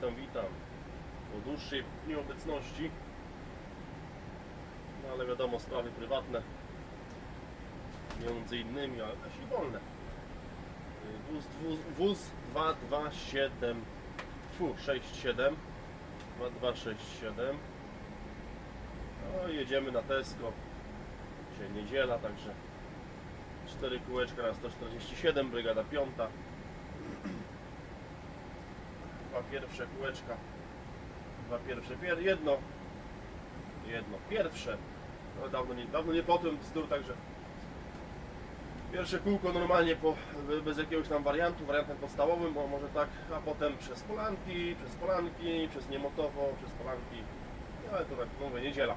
Witam, witam. Po dłuższej nieobecności. No ale wiadomo, sprawy prywatne. Między innymi, ale też i wolne. Wóz, wóz, wóz 227 Fu, 67 2267 No jedziemy na Tesco. Dzisiaj niedziela, także 4 kółeczka na 147, brygada 5 dwa pierwsze kółeczka, dwa pierwsze, pier, jedno, jedno, pierwsze, no dawno nie, dawno nie potem bzdur, także pierwsze kółko normalnie po, bez jakiegoś tam wariantu, wariantem podstawowym, bo może tak, a potem przez Polanki, przez Polanki, przez Niemotowo, przez Polanki, No, ale to tak mówię, niedziela.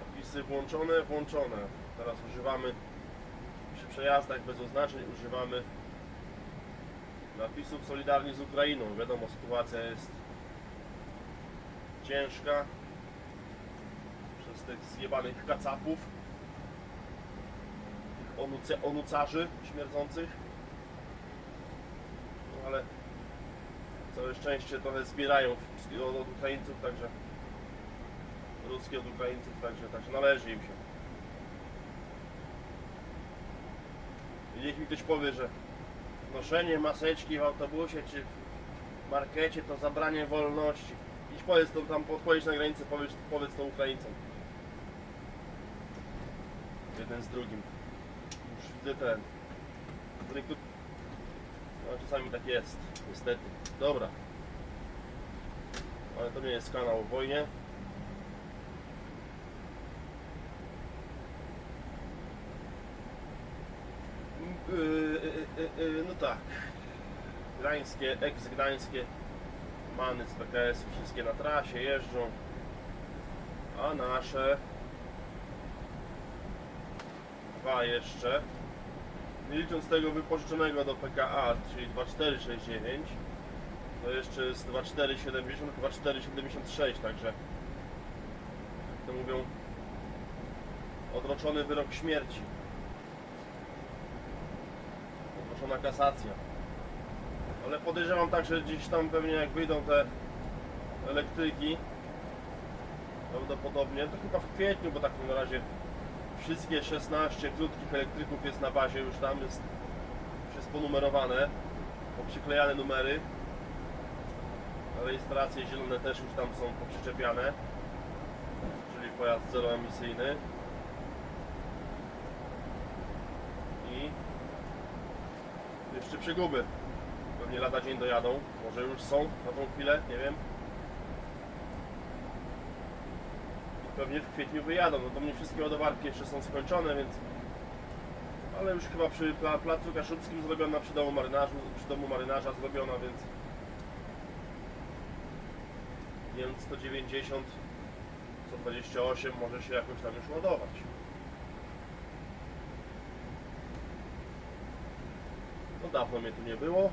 Napisy włączone, włączone, teraz używamy przy przejazdach bez oznaczeń używamy napisów Solidarni z Ukrainą. Wiadomo, sytuacja jest ciężka przez tych zjebanych kacapów, tych onuce, onucarzy śmierdzących. No ale całe szczęście trochę zbierają od, Ukraińców, także ruskie od Ukraińców, także, także należy im się. Niech mi ktoś powie, że noszenie maseczki w autobusie czy w markecie to zabranie wolności. Idź powiedz to tam, podpowiedź na granicę, powiedz, powiedz to Ukraińcom. Jeden z drugim. Już widzę ten. No czasami tak jest, niestety. Dobra. Ale to nie jest kanał o wojnie. Yy, yy, yy, yy, no tak. Gdańskie, ex-gdańskie many z PKS wszystkie na trasie jeżdżą. A nasze dwa jeszcze. Nie licząc tego wypożyczonego do PKA, czyli 2469, to jeszcze jest 2470, 2476, także jak to mówią odroczony wyrok śmierci. Ogłoszona kasacja. Ale podejrzewam tak, że gdzieś tam pewnie jak wyjdą te elektryki, prawdopodobnie, to chyba w kwietniu, bo tak na razie wszystkie 16 krótkich elektryków jest na bazie, już tam jest, już jest ponumerowane, poprzyklejane numery. Rejestracje zielone też już tam są poprzyczepiane, czyli pojazd zeroemisyjny. I jeszcze przeguby. Pewnie lada dzień dojadą. Może już są na tą chwilę, nie wiem. I pewnie w kwietniu wyjadą. No do mnie wszystkie ładowarki jeszcze są skończone, więc... Ale już chyba przy pla- placu Kaszubskim zrobiona przy domu marynarzu, przy domu marynarza zrobiona, więc... Więc 190, 128 może się jakoś tam już ładować. Dawno mnie tu nie było.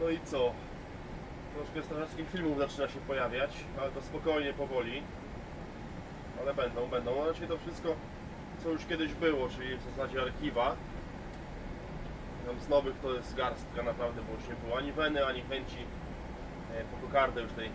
No i co? Troszkę strażackich filmów zaczyna się pojawiać, ale to spokojnie, powoli. Ale będą, będą. No raczej to wszystko, co już kiedyś było, czyli w zasadzie archiwa. Tam z nowych to jest garstka naprawdę, bo już nie było ani weny, ani chęci e, po kokardę już tej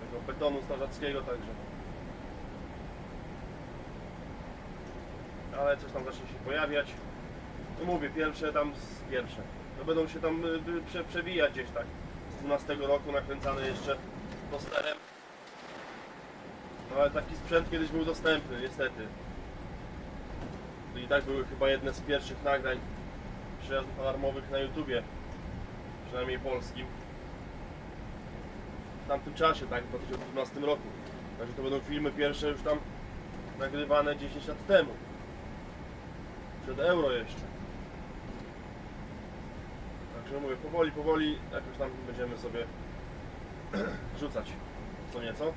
tego betonu strażackiego, także ale coś tam zacznie się pojawiać. No mówię, pierwsze tam, z- pierwsze. To będą się tam y, y, prze, przewijać gdzieś tak. Z 12 roku nakręcane jeszcze posterem. No ale taki sprzęt kiedyś był dostępny, niestety. To i tak były chyba jedne z pierwszych nagrań przejazdów alarmowych na YouTubie. Przynajmniej polskim. W tamtym czasie, tak, w 2012 roku. Także to będą filmy pierwsze już tam nagrywane 10 lat temu. Przed euro jeszcze. Także mówię, powoli, powoli jakoś tam będziemy sobie rzucać co nieco.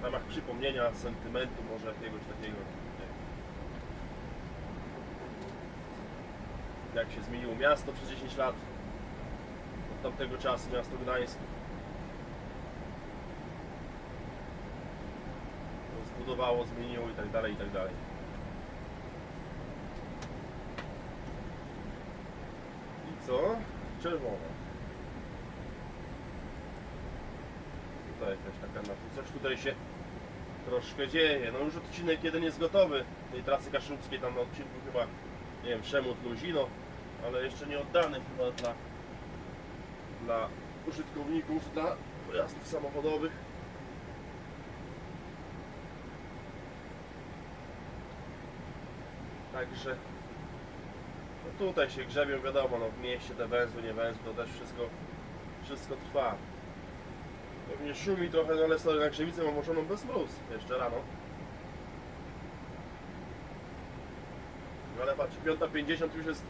W ramach przypomnienia, sentymentu może jakiegoś takiego. Jak się zmieniło miasto przez 10 lat. Od tamtego czasu miasto Gdańsk. zbudowało, zmieniło i tak dalej, i tak dalej. Co? Czerwona. Tutaj jakaś taka na coś tutaj się troszkę dzieje. No już odcinek jeden jest gotowy tej trasy kaszubskiej, tam na odcinku chyba, nie wiem, Szemut Luzino, ale jeszcze nie oddany chyba dla, dla użytkowników, dla pojazdów samochodowych. Także tutaj się grzebią, wiadomo, no w mieście te węzły, nie węzły, to też wszystko, wszystko trwa. Pewnie szumi trochę, no ale sobie na grzewicę mam włączoną bez mróz jeszcze rano. No Ale patrz, 5.50 już jest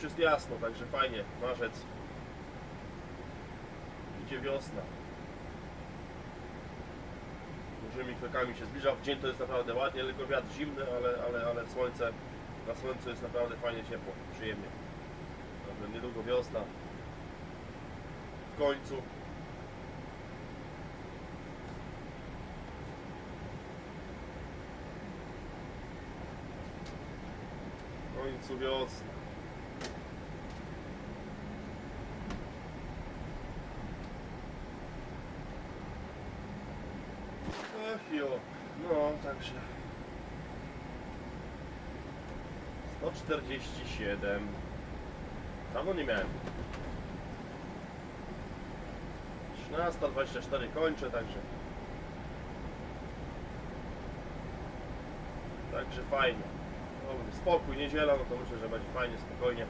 już jest jasno, także fajnie, marzec. Idzie wiosna. Dużymi krokami się zbliża. W dzień to jest naprawdę ładnie, tylko wiatr zimny, ale, ale, ale słońce, na słońcu jest naprawdę fajnie ciepło, przyjemnie. Także niedługo wiosna. W końcu. W końcu wiosna. Ach jo, no także 147 Dawno nie miałem. 13.24 kończę, także. Także fajnie. Dobry spokój, niedziela, no to myślę, że będzie fajnie, spokojnie.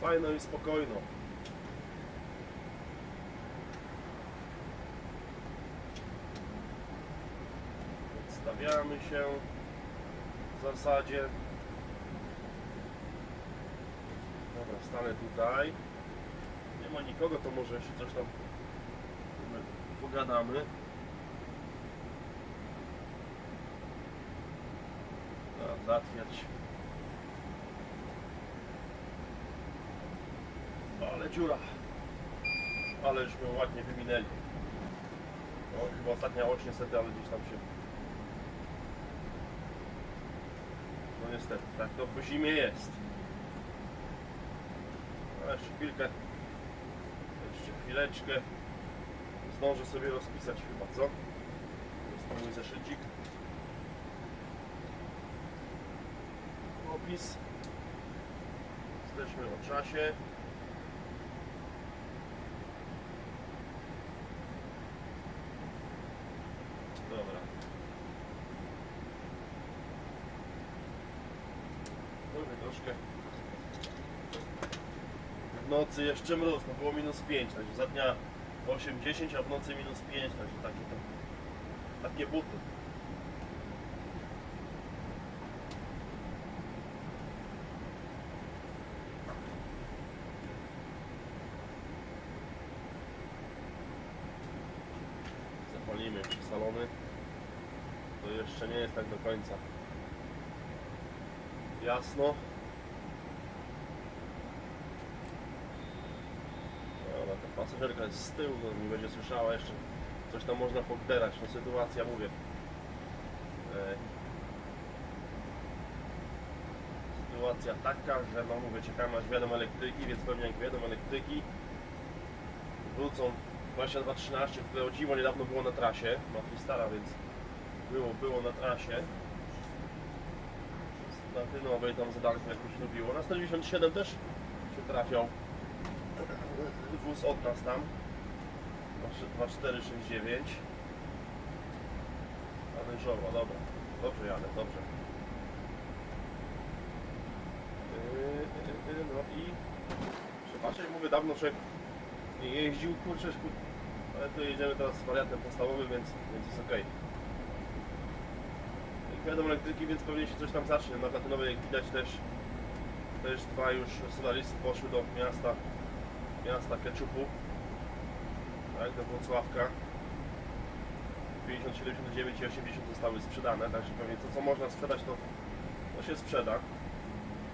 Fajno i spokojno. Stawiamy się w zasadzie. Dobra, stanę tutaj. Nie ma nikogo, to może jeszcze coś tam pogadamy. Zatwiać. Ale dziura. Ale już ją ładnie wyminęli. No, chyba ostatnia oś niestety, ale gdzieś tam się... No niestety, tak to po zimie jest. No, jeszcze chwilkę. Jeszcze chwileczkę. Zdążę sobie rozpisać chyba, co? Jest mój zeszycik. Opis. Jesteśmy o czasie. Dobra. Może troszkę. W nocy jeszcze mróz, no było minus 5, także za dnia 8-10, a w nocy minus 5, także takie to, takie buty. Zapalimy salony. To jeszcze nie jest tak do końca jasno. Dobra, ta pasażerka jest z tyłu, to nie będzie słyszała jeszcze. Coś tam można pogderać, no sytuacja mówię. E, sytuacja taka, że no mówię, czekamy aż wjadą elektryki, więc pewnie jak wjadą elektryki wrócą 22.13, które o dziwo niedawno było na trasie, ma stara, więc było, było na trasie platynowej tam zadanko jakoś lubiło. Na 197 też się trafiał wóz od nas tam. 2469 Adenżowa, dobra. Dobrze jadę, dobrze. Yy, yy, no i przepraszam, mówię, dawno człowiek nie jeździł, kurczę, kur... ale tu jedziemy teraz z wariantem podstawowym, więc, więc jest ok wiadomo elektryki, więc pewnie się coś tam zacznie. Na platynowej jak widać też też dwa już solarisy poszły do miasta miasta Keczupu. Tak, do Wrocławka 50, 79 i 80 zostały sprzedane, także pewnie to co można sprzedać to, to się sprzeda.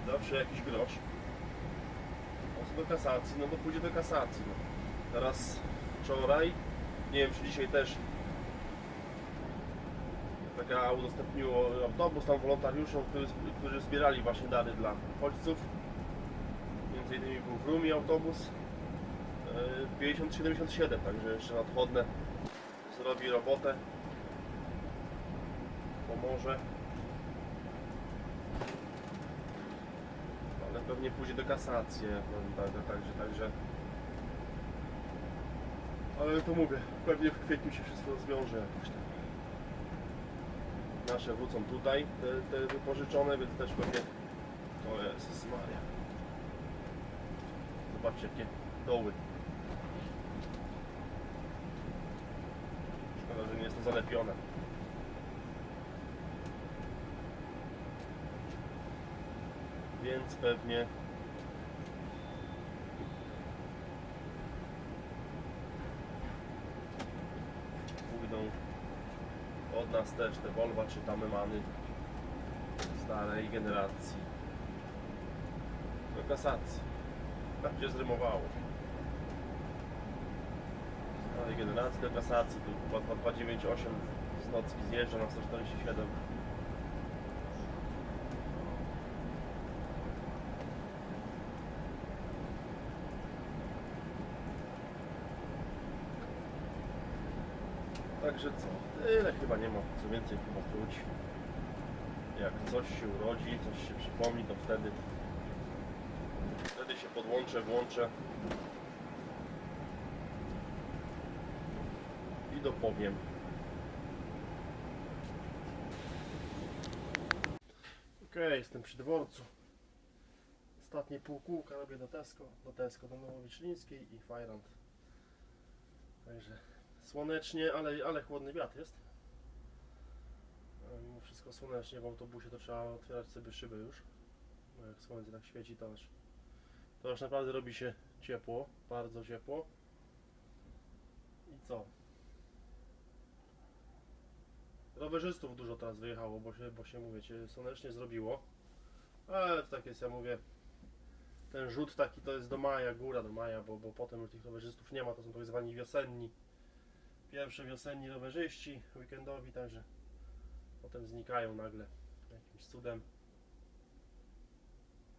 Zawsze jakiś grosz. Co do kasacji, no to pójdzie do kasacji no. teraz wczoraj nie wiem czy dzisiaj też taka udostępniło autobus tam wolontariuszom, którzy, którzy zbierali właśnie dary dla uchodźców. Między innymi był w Rumi autobus 5077, także jeszcze nadchodne zrobi robotę. Pomoże. Ale pewnie pójdzie do kasacji, tak, tak, także, także. Ale to mówię, pewnie w kwietniu się wszystko rozwiąże jakoś tam. Nasze wrócą tutaj, te, te wypożyczone, więc też pewnie... O Jezus Maria. Zobaczcie jakie doły. Szkoda, że nie jest to zalepione. Więc pewnie pójdą od nas też te Volva czy tam mamy starej generacji do kasacji. Tak się zrymowało. Starej generacji do kasacji. Tu chyba 298 z nocki zjeżdża na 147. Także co? Tyle chyba nie ma co więcej chyba czuć. Jak coś się urodzi, coś się przypomni, to wtedy wtedy się podłączę, włączę dopowiem. Okej, jestem przy dworcu. Ostatnie pół kółka robię do Tesco, do Tesco, do Nowowiczlińskiej i Fajrant. Także słonecznie, ale, ale chłodny wiatr jest. Mimo wszystko słonecznie w autobusie to trzeba otwierać sobie szybę już. Bo jak słońce tak świeci to aż, to aż naprawdę robi się ciepło, bardzo ciepło. I co? Rowerzystów dużo teraz wyjechało, bo się, bo się mówię, cię słonecznie zrobiło. Ale to tak jest, ja mówię, ten rzut taki to jest do maja, góra do maja, bo, bo potem już tych rowerzystów nie ma, to są tak zwani wiosenni. Pierwsze wiosenni rowerzyści, weekendowi, także potem znikają nagle jakimś cudem.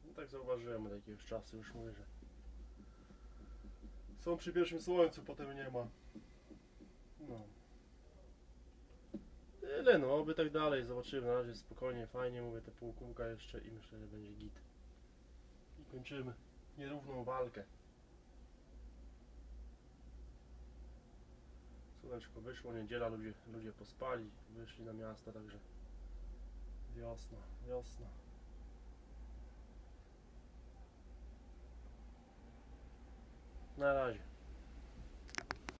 No tak zauważyłem od jakiegoś czasu, już mówię, że są przy pierwszym słońcu, potem nie ma. No. Tyle no, oby tak dalej, zobaczymy, na razie spokojnie, fajnie, mówię, te półkółka jeszcze i myślę, że będzie git. I kończymy nierówną walkę. Słoneczko wyszło, niedziela, ludzie, ludzie pospali, wyszli na miasto, także wiosna, wiosna. Na razie.